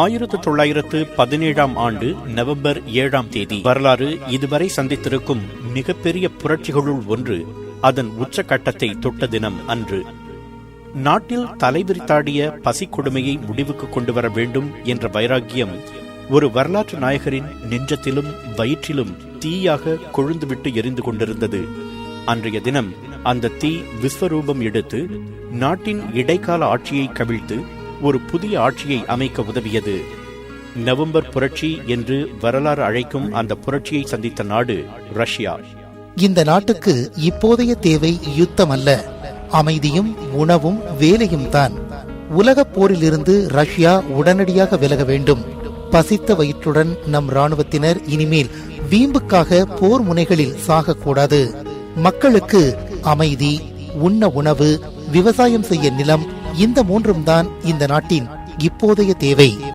ஆயிரத்து தொள்ளாயிரத்து பதினேழாம் ஆண்டு நவம்பர் ஏழாம் தேதி வரலாறு இதுவரை சந்தித்திருக்கும் மிகப்பெரிய புரட்சிகளுள் ஒன்று அதன் உச்சக்கட்டத்தை தொட்ட தினம் அன்று. நாட்டில் தலைவிரித்தாடிய பசிக்கொடுமையை முடிவுக்கு கொண்டு வர வேண்டும் என்ற வைராக்கியம் ஒரு வரலாற்று நாயகரின் நெஞ்சத்திலும் வயிற்றிலும் தீயாக கொழுந்துவிட்டு எரிந்து கொண்டிருந்தது. அன்றைய தினம் அந்த தீ விஸ்வரூபம் எடுத்து நாட்டின் இடைக்கால ஆட்சியை கவிழ்த்து ஒரு புதிய ஆட்சியை அமைக்க உதவியது. நவம்பர் புரட்சி என்று வரலாறு அழைக்கும் அந்த புரட்சியை சந்தித்த நாடு ரஷ்யா. இந்த நாட்டுக்கு இப்போதைய தேவை யுத்தம் அல்ல அமைதியும் உணவும் வேலையும் தான். உலகப் போரிலிருந்து ரஷ்யா உடனடியாக விலக வேண்டும். பசித்த வயிற்றுடன் நம் ராணுவத்தினர் இனிமேல் வீம்புக்காக போர் முனைகளில் சாகக்கூடாது. மக்களுக்கு அமைதி உண்ண உணவு விவசாயம் செய்ய நிலம் இந்த மூன்றும் தான் இந்த நாட்டின் இப்போதைய தேவை.